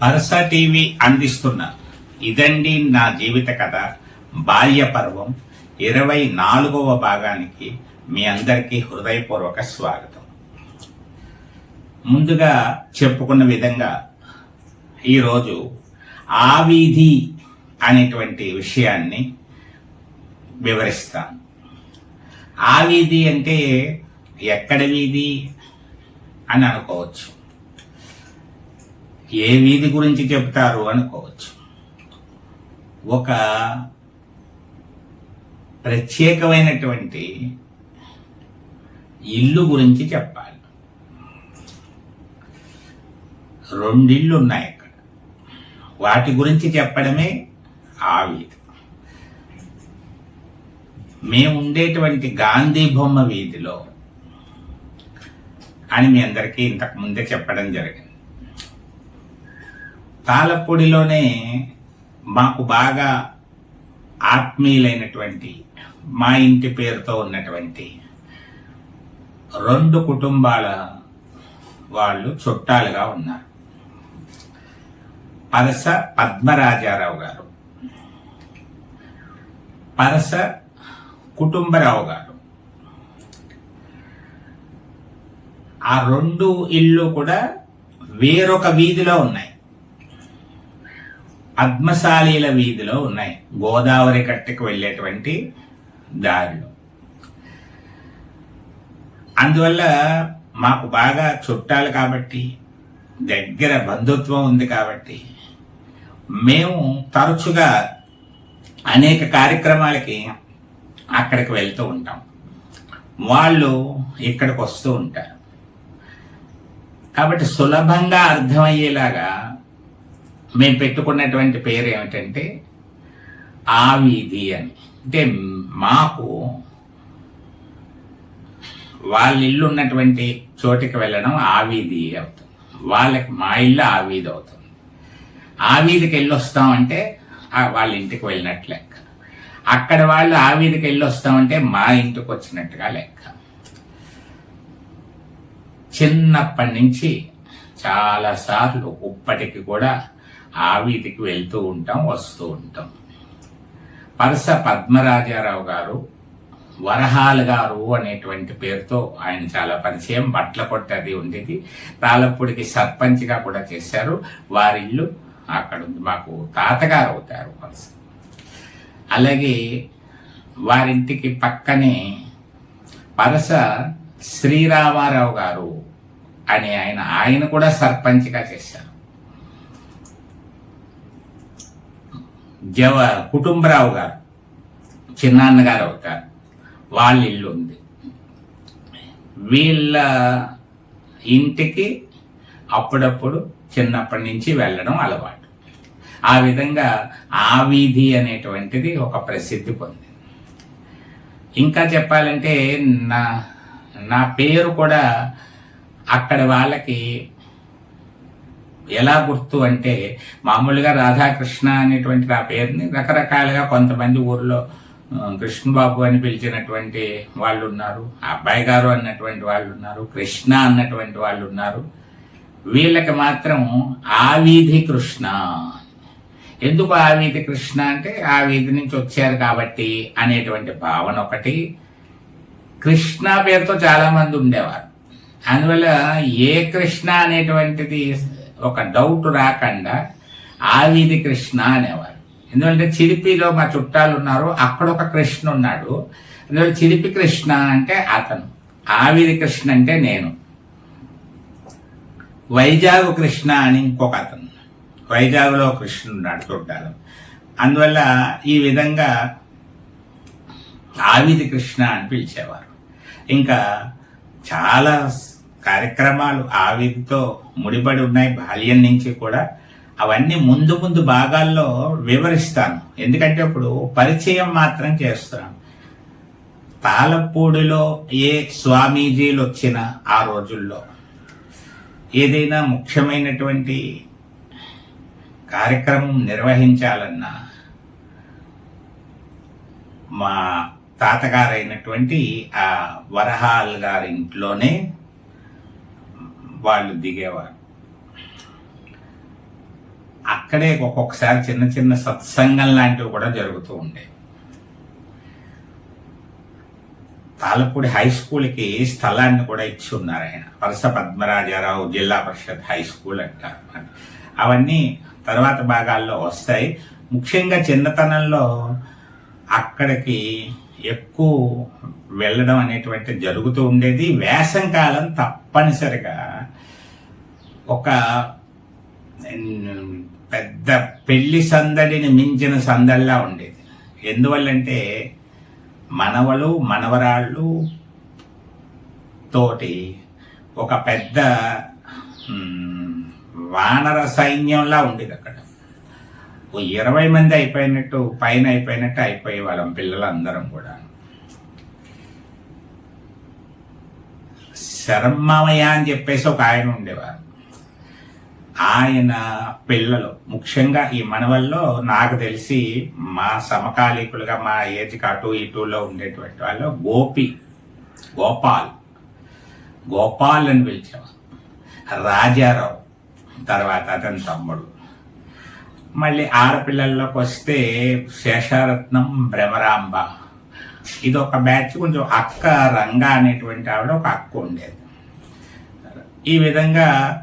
Parasa TV అందిస్తున్న ఇదండి నా జీవిత కథ బాల్య పర్వం ఇరవై నాలుగవ భాగానికి మీ అందరికీ హృదయపూర్వక స్వాగతం. ముందుగా చెప్పుకున్న విధంగా ఈరోజు ఆ వీధి అనేటువంటి విషయాన్ని వివరిస్తాను. ఆ వీధి అంటే ఎక్కడ వీధి అని అనుకోవచ్చు. ఏ వీధి గురించి చెప్తారు అనుకోవచ్చు. ఒక ప్రత్యేకమైనటువంటి ఇల్లు గురించి చెప్పాలి. రెండిళ్ళు ఉన్నాయి వాటి గురించి చెప్పడమే ఆ వీధి. మేము ఉండేటువంటి గాంధీ బొమ్మ వీధిలో అని మీ అందరికీ ఇంతకు ముందే చెప్పడం జరిగింది. తాళపూడిలోనే మాకు బాగా ఆత్మీయులైనటువంటి మా ఇంటి పేరుతో ఉన్నటువంటి రెండు కుటుంబాల వాళ్ళు చుట్టాలుగా ఉన్నారు. పరస పద్మరాజారావు గారు. పరస కుటుంబరావు గారు. ఆ రెండు ఇళ్ళు కూడా వేరొక వీధిలో ఉన్నాయి. పద్మశాలీల వీధిలో ఉన్నాయి. గోదావరి కట్టకు వెళ్ళేటువంటి దారిలో. అందువల్ల మాకు బాగా చుట్టాలు కాబట్టి దగ్గర బంధుత్వం ఉంది కాబట్టి మేము తరచుగా అనేక కార్యక్రమాలకి అక్కడికి వెళ్తూ ఉంటాం. వాళ్ళు ఇక్కడికి వస్తూ ఉంటారు. కాబట్టి సులభంగా అర్థమయ్యేలాగా మేము పెట్టుకున్నటువంటి పేరు ఏమిటంటే ఆ వీధి అని. అంటే మాకు వాళ్ళ ఇల్లు ఉన్నటువంటి చోటికి వెళ్ళడం ఆ వీధి అవుతుంది. వాళ్ళకి మా ఇల్లు ఆ వీధి అవుతుంది. ఆ వీధికి వెళ్ళొస్తామంటే వాళ్ళ ఇంటికి వెళ్ళినట్టు లెక్క. అక్కడ వాళ్ళు ఆ వీధికి వెళ్ళి వస్తామంటే మా ఇంటికి వచ్చినట్టుగా లెక్క. చిన్నప్పటి నుంచి చాలాసార్లు ఇప్పటికి కూడా ఆ వీధికి వెళ్తూ ఉంటాం వస్తూ ఉంటాం. పరస పద్మరాజారావు గారు వరహాల్ గారు అనేటువంటి పేరుతో ఆయన చాలా పరిచయం బట్ల కొట్టది ఉండేది. తాళపూడికి సర్పంచ్గా కూడా చేశారు. వారిల్లు అక్కడ ఉంది మాకు తాతగారు అవుతారు వలస. అలాగే వారింటికి పక్కనే పరస శ్రీరామారావు గారు అని ఆయన ఆయన కూడా సర్పంచ్గా చేశారు. జవ కుటుంబరావు గారు చిన్నాన్నగారు అవుతారు వాళ్ళ ఇల్లు ఉంది. వీళ్ళ ఇంటికి అప్పుడప్పుడు చిన్నప్పటి నుంచి వెళ్ళడం అలవాటు. ఆ విధంగా ఆ వీధి అనేటువంటిది ఒక ప్రసిద్ధి పొందింది. ఇంకా చెప్పాలంటే నా నా పేరు కూడా అక్కడ వాళ్ళకి ఎలా గుర్తు అంటే మామూలుగా రాధాకృష్ణ అనేటువంటి ఆ పేరుని రకరకాలుగా కొంతమంది ఊర్లో కృష్ణబాబు అని పిలిచినటువంటి వాళ్ళు ఉన్నారు అబ్బాయి గారు అన్నటువంటి వాళ్ళు ఉన్నారు కృష్ణ అన్నటువంటి వాళ్ళు ఉన్నారు వీళ్ళకి మాత్రం ఆ వీధి కృష్ణ ఎందుకు ఆ వీధి కృష్ణ అంటే ఆ వీధి నుంచి వచ్చారు కాబట్టి అనేటువంటి భావన ఒకటి. కృష్ణ పేరుతో చాలామంది ఉండేవారు. అందువల్ల ఏ కృష్ణ అనేటువంటిది ఒక డౌట్ రాకుండా ఆ వీధి కృష్ణ అనేవారు. ఎందుకంటే చిలిపిలో మా చుట్టాలు ఉన్నారు అక్కడ ఒక కృష్ణ ఉన్నాడు. అందువల్ల చిలిపి కృష్ణ అంటే అతను ఆవిది కృష్ణ అంటే నేను. వైజాగ్ కృష్ణ అని ఇంకొక అతను. వైజాగ్లో కృష్ణుడు నడుచుకుంటారు అందువల్ల ఈ విధంగా ఆవిది కృష్ణ అని పిలిచేవారు. ఇంకా చాలా కార్యక్రమాలు ఆవిదితో ముడిపడి ఉన్నాయి. బాల్యం నుంచి కూడా అవన్నీ ముందు ముందు భాగాల్లో వివరిస్తాను. ఎందుకంటే ఇప్పుడు పరిచయం మాత్రం చేస్తున్నాను. తాళపూడిలో ఏ స్వామీజీలు వచ్చిన ఆ రోజుల్లో ఏదైనా ముఖ్యమైనటువంటి కార్యక్రమం నిర్వహించాలన్నా మా తాతగారైనటువంటి ఆ వరహాల్ గారి ఇంట్లోనే వాళ్ళు దిగేవారు. అక్కడే ఒక్కొక్కసారి చిన్న చిన్న సత్సంగం లాంటివి కూడా జరుగుతూ ఉండేవి. తాలపూడి హై స్కూల్కి స్థలాన్ని కూడా ఇచ్చి ఉన్నారు ఆయన. వరుస పద్మరాజారావు జిల్లా పరిషత్ హై స్కూల్ అంటారు. అవన్నీ తర్వాత భాగాల్లో వస్తాయి. ముఖ్యంగా చిన్నతనంలో అక్కడికి ఎక్కువ వెళ్ళడం అనేటువంటి జరుగుతూ ఉండేది. వేసంకాలం తప్పనిసరిగా ఒక పెద్ద పెళ్ళి సందడిని మించిన సందడిలా ఉండేది. ఎందువల్లంటే మనవలు మనవరాళ్ళు తోటి ఒక పెద్ద వానర సైన్యంలా ఉండేది అక్కడ. ఓ ఇరవై మంది అయిపోయినట్టు పైన అయిపోయినట్టు అయిపోయే వాళ్ళం పిల్లలందరం కూడా. శరమ్మయ్య అని చెప్పేసి ఒక ఆయన ఉండేవారు. ఆయన పిల్లలు ముఖ్యంగా ఈ మనవల్లో నాకు తెలిసి మా సమకాలీకులుగా మా ఏజ్కి అటు ఇటులో ఉండేటువంటి వాళ్ళు గోపి గోపాల్ గోపాల్ అని పిలిచేవారు. రాజారావు. తర్వాత అతని తమ్ముడు. మళ్ళీ ఆడపిల్లల్లోకి వస్తే శేషారత్నం భ్రమరాంబ. ఇది ఒక బ్యాచ్ కొంచెం అక్క రంగా అనేటువంటి ఆవిడ ఒక అక్క ఉండేది. ఈ విధంగా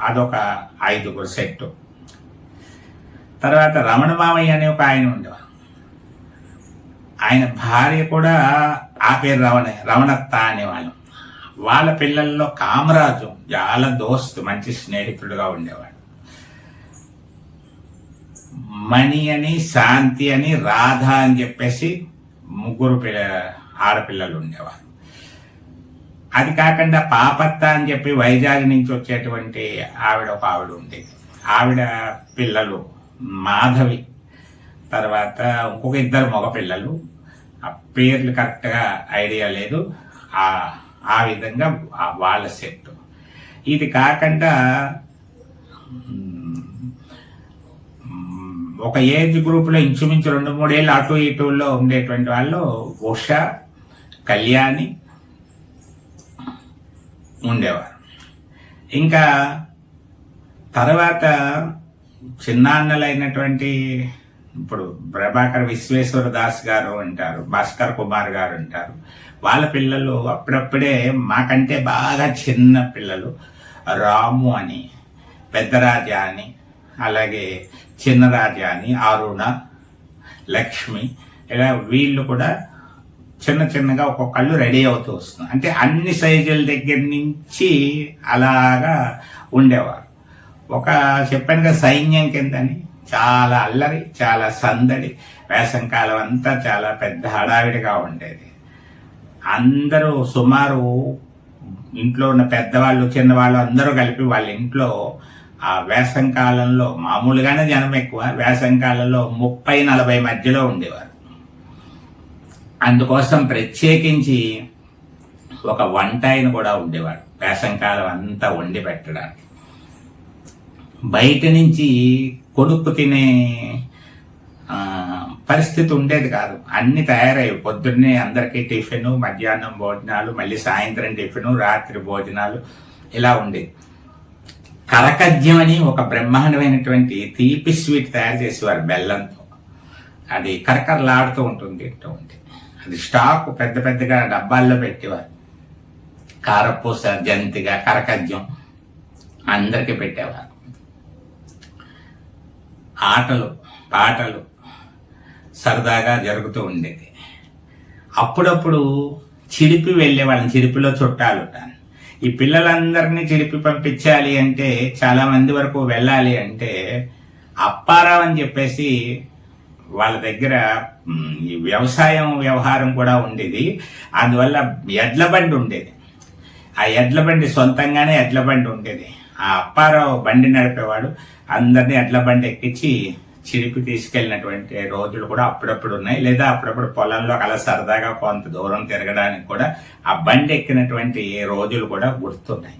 అదొక ఐదుగురు సెట్టు. తర్వాత రమణ మామయ్య అనే ఒక ఆయన ఉండేవారు. ఆయన భార్య కూడా ఆ పేరు రమణ రమణత్త అనేవాళ్ళు. వాళ్ళ పిల్లల్లో కామరాజు చాలా దోస్తు మంచి స్నేహితుడుగా ఉండేవాడు. మణి అని శాంతి అని రాధ అని చెప్పేసి ముగ్గురు పిల్ల ఆడపిల్లలు ఉండేవారు. అది కాకుండా పాపత్త అని చెప్పి వైజాగ్ నుంచి వచ్చేటువంటి ఆవిడ ఒక ఆవిడ ఉండేది. ఆవిడ పిల్లలు మాధవి తర్వాత ఇంకొక ఇద్దరు మగ పిల్లలు ఆ పేర్లు కరెక్ట్గా ఐడియా లేదు. ఆ ఆ విధంగా వాళ్ళ సెట్. ఇది కాకుండా ఒక ఏజ్ గ్రూప్లో ఇంచుమించు రెండు మూడేళ్ళు అటు ఇటులో ఉండేటువంటి వాళ్ళు ఉష కళ్యాణి ఉండేవారు. ఇంకా తర్వాత చిన్నాన్నలైనటువంటి ఇప్పుడు ప్రభాకర్ విశ్వేశ్వర దాస్ గారు అంటారు భాస్కర్ కుమార్ గారు అంటారు వాళ్ళ పిల్లలు అప్పుడప్పుడే మాకంటే బాగా చిన్న పిల్లలు. రాము అని పెద్దరాజా అని అలాగే చిన్నరాజా అని అరుణ లక్ష్మి ఇలా వీళ్ళు కూడా చిన్న చిన్నగా ఒక్కొక్కళ్ళు రెడీ అవుతూ వస్తున్నారు అంటే అన్ని సైజుల దగ్గర నుంచి అలాగా ఉండేవారు. ఒక చెప్పాను కదా సైన్యం కిందని చాలా అల్లరి చాలా సందడి వేసంకాలం అంతా చాలా పెద్ద హడావిడిగా ఉండేది. అందరూ సుమారు ఇంట్లో ఉన్న పెద్దవాళ్ళు చిన్నవాళ్ళు అందరూ కలిపి వాళ్ళ ఇంట్లో ఆ వేసం కాలంలో మామూలుగానే జనం ఎక్కువ వేసం కాలంలో ముప్పై నలభై మధ్యలో ఉండేవారు. అందుకోసం ప్రత్యేకించి ఒక వంట ఆయన కూడా ఉండేవాడు. వేసంకాలం అంతా వండి పెట్టడానికి. బయట నుంచి కొడుకు తినే పరిస్థితి ఉండేది కాదు. అన్ని తయారయ్యి పొద్దున్నే అందరికీ టిఫిన్ మధ్యాహ్నం భోజనాలు మళ్ళీ సాయంత్రం టిఫిన్ రాత్రి భోజనాలు ఇలా ఉండేది కరకజ్యం అని ఒక బ్రహ్మాండమైనటువంటి తీపి స్వీట్ తయారు చేసేవారు బెల్లంతో. అది కరకరలాడుతూ ఉంటుంది తింటూ ఉంటుంది. అది స్టాక్ పెద్ద పెద్దగా డబ్బాల్లో పెట్టేవారు. కారపూస జంతిగా కరకజ్యం అందరికీ పెట్టేవారు. ఆటలు పాటలు సరదాగా జరుగుతూ ఉండేది. అప్పుడప్పుడు చిడిపి వెళ్ళే వాళ్ళని చిడిపిలో చుట్టాలు ఈ పిల్లలందరినీ చిడిపి పంపించాలి అంటే చాలా మంది వరకు వెళ్ళాలి అంటే అప్పారావు అని చెప్పేసి వాళ్ళ దగ్గర ఈ వ్యవసాయం వ్యవహారం కూడా ఉండేది. అందువల్ల ఎడ్ల బండి ఉండేది. ఆ ఎడ్ల బండి సొంతంగానే ఎడ్ల బండి ఉండేది. ఆ అప్పారావు బండి నడిపేవాడు. అందరినీ ఎడ్ల బండి ఎక్కించి చిరిపి తీసుకెళ్ళినటువంటి రోజులు కూడా అప్పుడప్పుడు ఉన్నాయి. లేదా అప్పుడప్పుడు పొలంలో అలా సరదాగా కొంత దూరం తిరగడానికి కూడా ఆ బండి ఎక్కినటువంటి రోజులు కూడా గుర్తున్నాయి.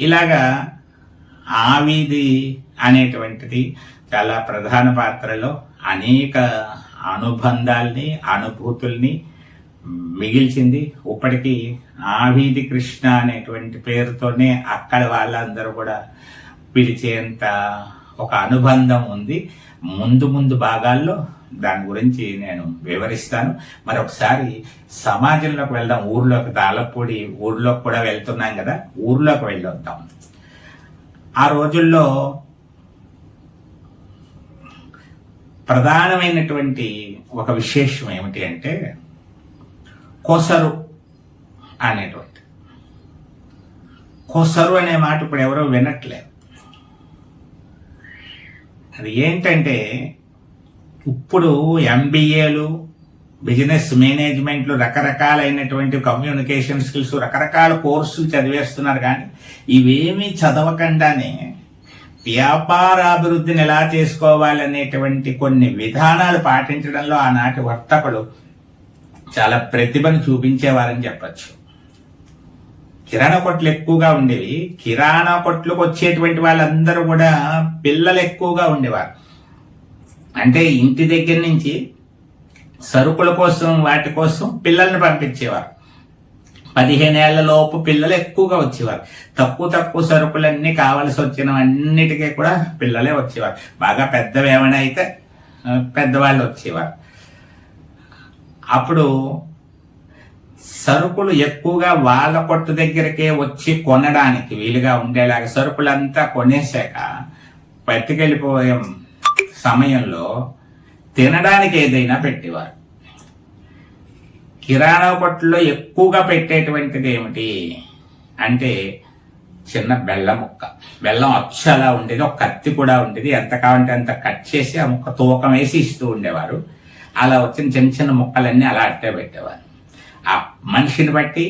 ఇలాగా ఆవిది అనేటువంటిది చాలా ప్రధాన పాత్రలో అనేక అనుబంధాల్ని అనుభూతుల్ని మిగిల్చింది. ఇప్పటికీ ఆవిది కృష్ణ అనేటువంటి పేరుతోనే అక్కడ వాళ్ళందరూ కూడా పిలిచేంత ఒక అనుబంధం ఉంది. ముందు ముందు భాగాల్లో దాని గురించి నేను వివరిస్తాను. మరి ఒకసారి సమాజంలోకి వెళ్దాం. ఊర్లోకి తాళపూడి ఊర్లోకి కూడా వెళ్తున్నాం కదా. ఊర్లోకి వెళ్ళొద్దాం. ఆ రోజుల్లో ప్రధానమైనటువంటి ఒక విశేషం ఏమిటి అంటే కొసరు అనేటువంటి కొసరు అనే మాట ఇప్పుడు ఎవరో వినట్లేదు. అది ఏంటంటే ఇప్పుడు ఎంబీఏలు బిజినెస్ మేనేజ్మెంట్లు రకరకాలైనటువంటి కమ్యూనికేషన్ స్కిల్స్ రకరకాల కోర్సులు చదివేస్తున్నారు కానీ ఇవేమీ చదవకుండానే వ్యాపారాభివృద్ధిని ఎలా చేసుకోవాలనేటువంటి కొన్ని విధానాలు పాటించడంలో ఆనాటి వర్తకులు చాలా ప్రతిభను చూపించేవారని చెప్పచ్చు. కిరాణా కొట్లు ఎక్కువగా ఉండేవి. కిరాణా కొట్లకు వచ్చేటువంటి వాళ్ళందరూ కూడా పిల్లలు ఎక్కువగా ఉండేవారు. అంటే ఇంటి దగ్గర నుంచి సరుకుల కోసం వాటి కోసం పిల్లల్ని పంపించేవారు. పదిహేనేళ్ళ లోపు పిల్లలు ఎక్కువగా వచ్చేవారు. తక్కువ తక్కువ సరుకులన్నీ కావలసి వచ్చిన అన్నిటికీ కూడా పిల్లలే వచ్చేవారు. బాగా పెద్దవి ఏమైనా అయితే పెద్దవాళ్ళు వచ్చేవారు. అప్పుడు సరుకులు ఎక్కువగా వాళ్ళ కొట్టు దగ్గరకే వచ్చి కొనడానికి వీలుగా ఉండేలాగా సరుకులంతా కొనేసాక పట్టుకెళ్ళిపోయే సమయంలో తినడానికి ఏదైనా పెట్టేవారు. కిరాణా కొట్టులో ఎక్కువగా పెట్టేటువంటిది ఏమిటి అంటే చిన్న బెల్లం ముక్క. బెల్లం అచ్చలా ఉండేది ఒక కత్తి కూడా ఉండేది. ఎంత కావాలంటే అంత కట్ చేసి ఆ ముక్క తూకం వేసి ఇస్తూ ఉండేవారు. అలా వచ్చిన చిన్న చిన్న ముక్కలన్నీ అలా అట్టే పెట్టేవారు. మనిషిని బట్టి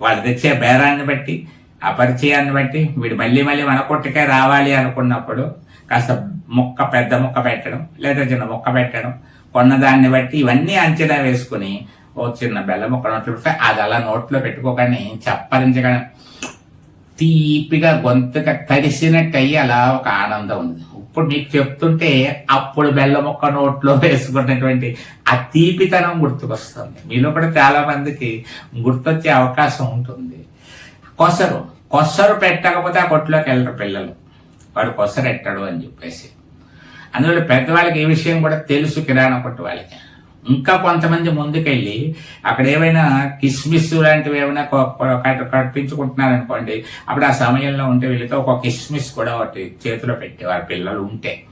వాళ్ళు తెచ్చే బేరాన్ని బట్టి ఆ పరిచయాన్ని బట్టి వీడు మళ్ళీ మళ్ళీ మన కొట్టుకే రావాలి అనుకున్నప్పుడు కాస్త ముక్క పెద్ద ముక్క పెట్టడం లేదా చిన్న ముక్క పెట్టడం కొన్నదాన్ని బట్టి ఇవన్నీ అంచనా వేసుకుని ఓ చిన్న బెల్ల మొక్క నోట్లో అది అలా నోట్లో పెట్టుకోగానే చప్పరించగానే తీపిగా గొంతుగా తడిసినట్టు అయ్యి అలా ఒక ఆనందం ఉంది. ఇప్పుడు మీకు చెప్తుంటే అప్పుడు బెల్ల మొక్క నోట్లో వేసుకున్నటువంటి ఆ తీపితనం గుర్తుకొస్తుంది. మీలో కూడా చాలా మందికి గుర్తొచ్చే అవకాశం ఉంటుంది. కొసరు. కొసరు పెట్టకపోతే ఆ కొట్టులోకి వెళ్ళరు పిల్లలు. వాడు కొసరెట్టాడు అని చెప్పేసి. అందువల్ల పెద్దవాళ్ళకి ఏ విషయం కూడా తెలుసు కిరాణా కొట్టు వాళ్ళకి. ఇంకా కొంతమంది ముందుకెళ్ళి అక్కడ ఏమైనా కిస్మిస్ లాంటివి ఏమైనా కట్టించుకుంటున్నారనుకోండి అప్పుడు ఆ సమయంలో ఉంటే వీళ్ళతో ఒక కిస్మిస్ కూడా ఒకటి చేతిలో పెట్టేవారు పిల్లలు ఉంటే.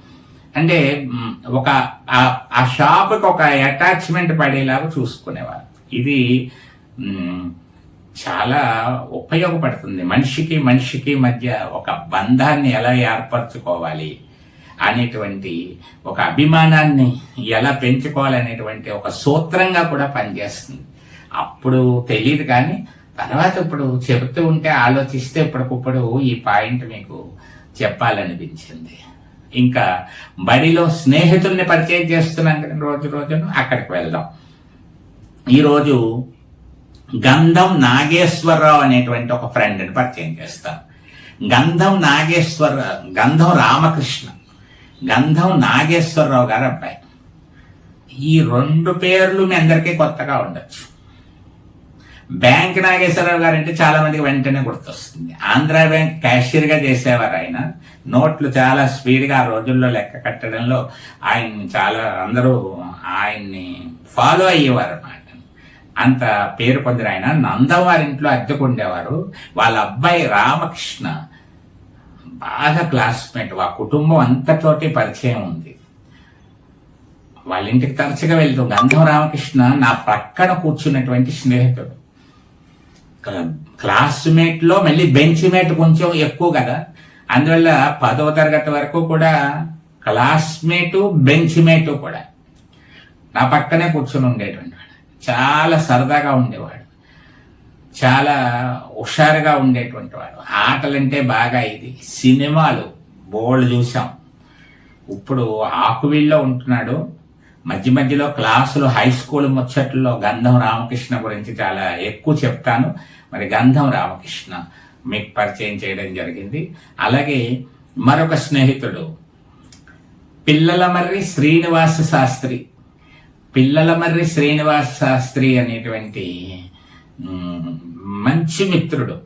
అంటే ఒక ఆ షాప్కి ఒక అటాచ్మెంట్ పడేలాగా చూసుకునేవారు. ఇది చాలా ఉపయోగపడుతుంది. మనిషికి మనిషికి మధ్య ఒక బంధాన్ని ఎలా ఏర్పరచుకోవాలి? అనేటువంటి ఒక అభిమానాన్ని ఎలా పెంచుకోవాలనేటువంటి ఒక సూత్రంగా కూడా పనిచేస్తుంది. అప్పుడు తెలియదు కానీ తర్వాత ఇప్పుడు చెబుతూ ఉంటే ఆలోచిస్తే ఇప్పటికప్పుడు ఈ పాయింట్ మీకు చెప్పాలనిపించింది. ఇంకా బడిలో స్నేహితుల్ని పరిచయం చేస్తున్నాం కదా రోజు రోజును అక్కడికి వెళ్దాం. ఈరోజు గంధం నాగేశ్వరరావు అనేటువంటి ఒక ఫ్రెండ్ని పరిచయం చేస్తాం. గంధం నాగేశ్వర గంధం రామకృష్ణ. గంధం నాగేశ్వరరావు గారు అబ్బాయి. ఈ రెండు పేర్లు మీ అందరికీ కొత్తగా ఉండొచ్చు. బ్యాంక్ నాగేశ్వరరావు గారు అంటే చాలా మందికి వెంటనే గుర్తొస్తుంది. ఆంధ్ర బ్యాంక్ క్యాషియర్గా చేసేవారు ఆయన. నోట్లు చాలా స్పీడ్గా ఆ రోజుల్లో లెక్క కట్టడంలో ఆయన్ని చాలా అందరూ ఆయన్ని ఫాలో అయ్యేవారు అన్నమాట. అంత పేరు పొందిన ఆయన. నందవారింట్లో అద్దెకుండేవారు వాళ్ళ అబ్బాయి రామకృష్ణ బాగా క్లాస్మేట్ ఆ కుటుంబం అంతతోటి పరిచయం ఉంది. వాళ్ళ ఇంటికి తరచుగా వెళ్తూ గంధం రామకృష్ణ నా పక్కన కూర్చున్నటువంటి స్నేహితుడు. క్లాస్మేట్లో మళ్ళీ బెంచ్ మేట్ కొంచెం ఎక్కువ కదా. అందువల్ల పదవ తరగతి వరకు కూడా క్లాస్మేటు బెంచ్ మేటు కూడా. నా పక్కనే కూర్చుని ఉండేటువంటి చాలా సరదాగా ఉండేవాడు. చాలా హుషారుగా ఉండేటువంటి వాడు. ఆటలంటే బాగా ఇది. సినిమాలు బోల్డ్ చూసాం ఇప్పుడు ఆకువీళ్ళలో ఉంటున్నాడు. మధ్య మధ్యలో క్లాసులు హై స్కూల్ ముచ్చట్లలో గంధం రామకృష్ణ గురించి చాలా ఎక్కువ చెప్తాను. మరి గంధం రామకృష్ణ మీకు పరిచయం చేయడం జరిగింది. అలాగే మరొక స్నేహితుడు. పిల్లల మర్రి శ్రీనివాస శాస్త్రి. పిల్లల మర్రి శ్రీనివాస శాస్త్రి అనేటువంటి మంచి మిత్రుడు.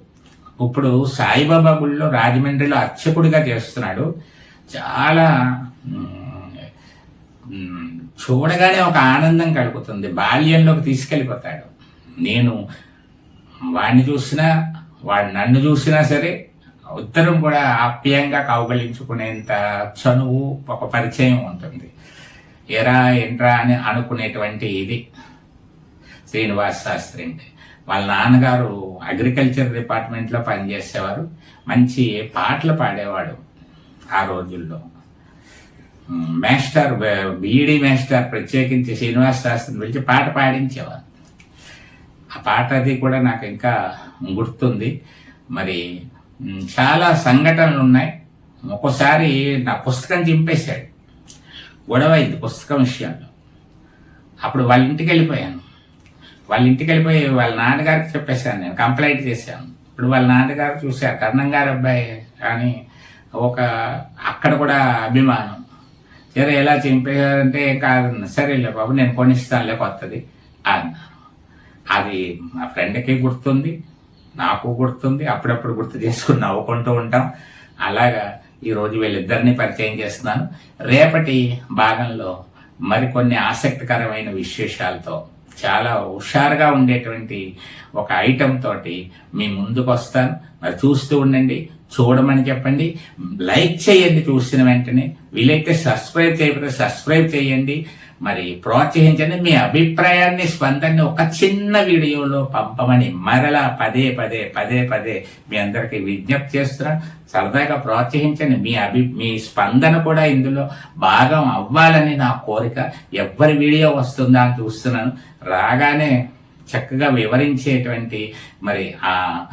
ఇప్పుడు సాయిబాబా గుళ్ళో రాజమండ్రిలో అర్చకుడిగా చేస్తున్నాడు. చాలా చూడగానే ఒక ఆనందం కలుగుతుంది. బాల్యంలోకి తీసుకెళ్ళిపోతాడు. నేను వాడిని చూసినా వాడు నన్ను చూసినా సరే ఉత్తరం కూడా ఆప్యాయంగా కౌగలించుకునేంత చనువు ఒక పరిచయం ఉంటుంది. ఎరా ఏంట్రా అని అనుకునేటువంటి ఇది. శ్రీనివాస్ శాస్త్రి. అంటే వాళ్ళ నాన్నగారు అగ్రికల్చర్ డిపార్ట్మెంట్లో పనిచేసేవారు. మంచి పాటలు పాడేవాడు ఆ రోజుల్లో. మ్, మాస్టర్ బీఈడి మాస్టర్ ప్రత్యేకించి శ్రీనివాస్ శాస్త్రిని పిలిచి పాట పాడించేవారు. ఆ పాట అది కూడా నాకు ఇంకా గుర్తుంది. మరి చాలా సంఘటనలు ఉన్నాయి. ఒక్కోసారి నా పుస్తకం చింపేశాడు. గొడవ అయింది పుస్తకం విషయంలో. అప్పుడు వాళ్ళ ఇంటికి వెళ్ళిపోయాను. వాళ్ళ ఇంటికి వెళ్ళిపోయి వాళ్ళ నాన్నగారికి చెప్పేశాను నేను కంప్లైంట్ చేశాను. ఇప్పుడు వాళ్ళ నాన్నగారు చూశారు కర్ణం గారు అబ్బాయి అని ఒక అక్కడ కూడా అభిమానం. సరే ఎలా చంపేశారంటే కాదన్న సరేలే బాబు నేను కొనిస్తానులే కొత్తది అన్నాను. అది మా ఫ్రెండ్కి గుర్తుంది నాకు గుర్తుంది అప్పుడప్పుడు గుర్తు చేసుకుని నవ్వుకుంటూ ఉంటాం. అలాగా ఈరోజు వీళ్ళిద్దరిని పరిచయం చేస్తున్నాను. రేపటి భాగంలో మరికొన్ని ఆసక్తికరమైన విశేషాలతో చాలా హుషారుగా ఉండేటువంటి ఒక ఐటెం తోటి మీ ముందుకు వస్తాను మరి చూస్తూ ఉండండి చూడమని చెప్పండి. లైక్ చేయండి చూసిన వెంటనే. వీలైతే సబ్స్క్రైబ్ చేయకపోతే సబ్స్క్రైబ్ చేయండి. మరి ప్రోత్సహించండి. మీ అభిప్రాయాన్ని స్పందనని ఒక చిన్న వీడియోలో పంపమని మరలా పదే పదే పదే పదే మీ అందరికీ విజ్ఞప్తి చేస్తున్నాను సరదాగా ప్రోత్సహించండి. మీ అభి మీ స్పందన కూడా ఇందులో భాగం అవ్వాలని నా కోరిక. ఎవరి వీడియో వస్తుందా అని చూస్తున్నాను. రాగానే చక్కగా వివరించేటువంటి మరి ఆ